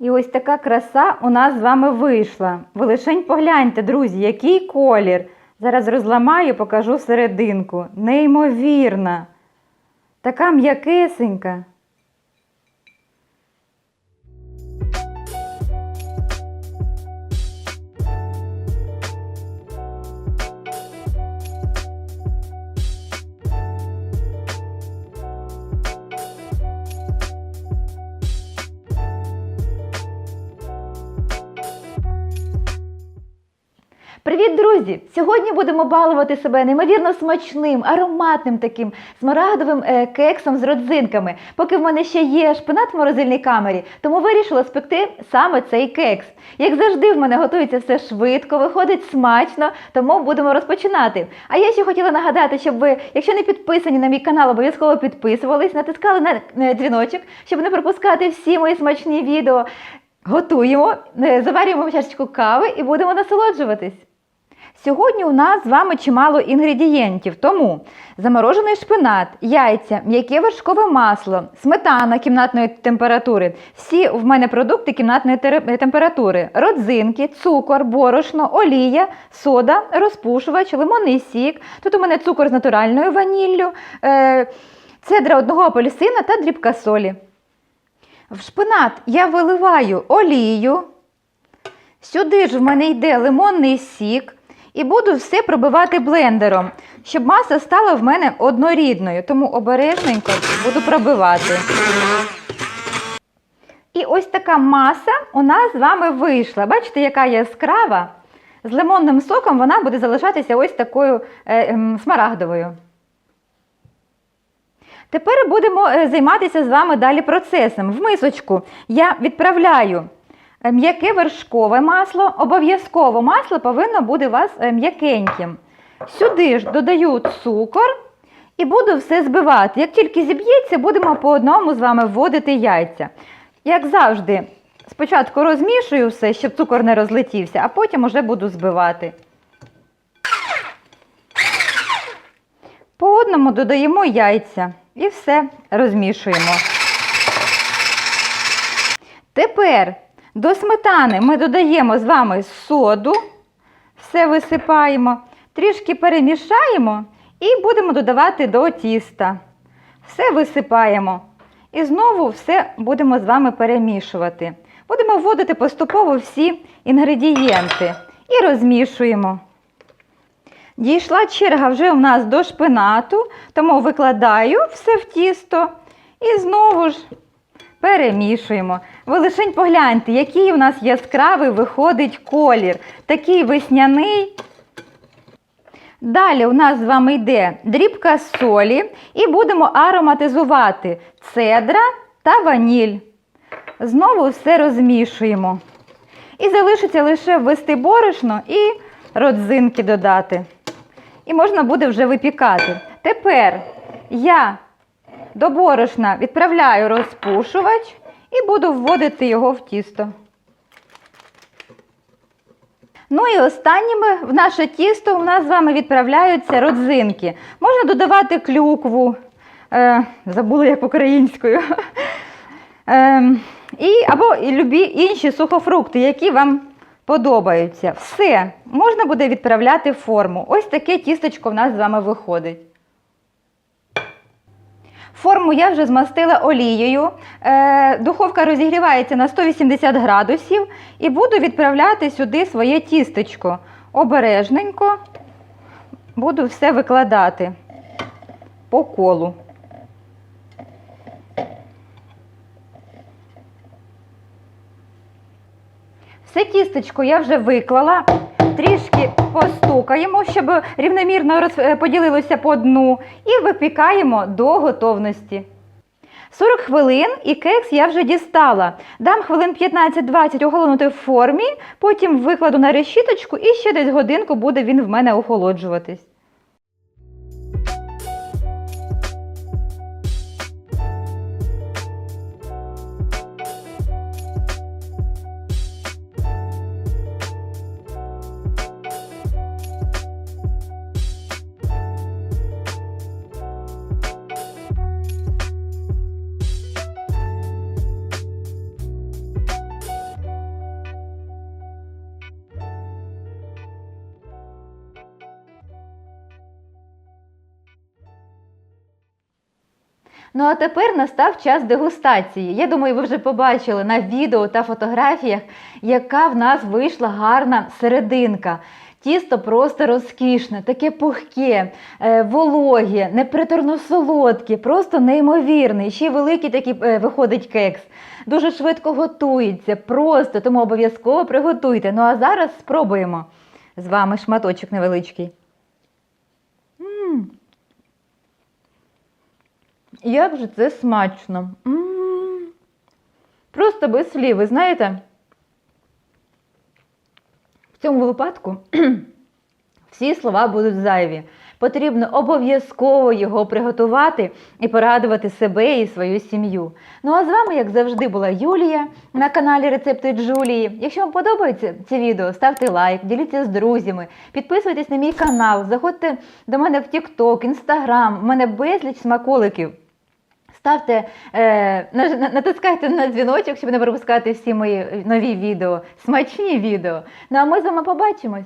І ось така краса у нас з вами вийшла. Ви лишень погляньте, друзі, який колір. Зараз розламаю, покажу серединку. Неймовірна. Така м'якесенька. Привіт, друзі! Сьогодні будемо балувати себе неймовірно смачним, ароматним таким смарагдовим е, кексом з родзинками. Поки в мене ще є шпинат в морозильній камері, тому вирішила спекти саме цей кекс. Як завжди, в мене готується все швидко, виходить смачно, тому будемо розпочинати. А я ще хотіла нагадати, щоб ви, якщо не підписані на мій канал, обов'язково підписувались, натискали на е, дзвіночок, щоб не пропускати всі мої смачні відео. Готуємо, е, заварюємо чашечку кави і будемо насолоджуватись. Сьогодні у нас з вами чимало інгредієнтів, тому заморожений шпинат, яйця, м'яке вершкове масло, сметана кімнатної температури. Всі в мене продукти кімнатної температури: родзинки, цукор, борошно, олія, сода, розпушувач, лимонний сік. Тут у мене цукор з натуральною ваніллю, е, цедра одного апельсина та дрібка солі. В шпинат я виливаю олію. Сюди ж в мене йде лимонний сік. І буду все пробивати блендером, щоб маса стала в мене однорідною, тому обережненько буду пробивати. І ось така маса у нас з вами вийшла. Бачите, яка яскрава. З лимонним соком вона буде залишатися ось такою е, ем, смарагдовою. Тепер будемо е, займатися з вами далі процесом. В мисочку я відправляю е, м'яке вершкове масло. Обов'язково масло повинно бути у вас е, м'якеньким. Сюди ж додаю цукор і буду все збивати. Як тільки зіб'ється, будемо по одному з вами вводити яйця. Як завжди, спочатку розмішую все, щоб цукор не розлетівся, а потім уже буду збивати. По одному додаємо яйця і все розмішуємо. Тепер до сметани ми додаємо з вами соду, все висипаємо, трішки перемішаємо і будемо додавати до тіста. Все висипаємо. І знову все будемо з вами перемішувати. Будемо вводити поступово всі інгредієнти і розмішуємо. Дійшла черга вже у нас до шпинату, тому викладаю все в тісто і знову ж перемішуємо. Ви лишень погляньте, який у нас яскравий виходить колір. Такий весняний. Далі у нас з вами йде дрібка солі і будемо ароматизувати цедра та ваніль. Знову все розмішуємо. І залишиться лише ввести борошно і родзинки додати. І можна буде вже випікати. Тепер я до борошна відправляю розпушувач і буду вводити його в тісто. Ну і останніми в наше тісто у нас з вами відправляються родзинки. Можна додавати клюкву, е, забула як українською. Е, і, або і любі інші сухофрукти, які вам подобаються. Все, можна буде відправляти в форму. Ось таке тістечко в нас з вами виходить. Форму я вже змастила олією. Е, духовка розігрівається на 180 градусів і буду відправляти сюди своє тістечко. Обережненько буду все викладати по колу. Все тістечко я вже виклала. Трішки постукаємо, щоб рівномірно поділилося по дну, і випікаємо до готовності. 40 хвилин і кекс я вже дістала. Дам хвилин 15-20 оголонути в формі, потім викладу на решіточку і ще десь годинку буде він в мене охолоджуватись. Ну а тепер настав час дегустації. Я думаю, ви вже побачили на відео та фотографіях, яка в нас вийшла гарна серединка. Тісто просто розкішне, таке пухке, е, вологе, неприторно солодке, просто неймовірне. Ще й великий такий е, виходить кекс. Дуже швидко готується, просто тому обов'язково приготуйте. Ну а зараз спробуємо з вами шматочок невеличкий. Як же це смачно. Просто без слів, ви знаєте? В цьому випадку всі слова будуть зайві. Потрібно обов'язково його приготувати і порадувати себе і свою сім'ю. Ну а з вами, як завжди, була Юлія на каналі Рецепти Джулії. Якщо вам подобається це відео, ставте лайк, діліться з друзями, підписуйтесь на мій канал, заходьте до мене в TikTok, Instagram, у мене безліч смаколиків. Ставте, е, на- на- натискайте на дзвіночок, щоб не пропускати всі мої нові відео, смачні відео. Ну а ми з вами побачимось.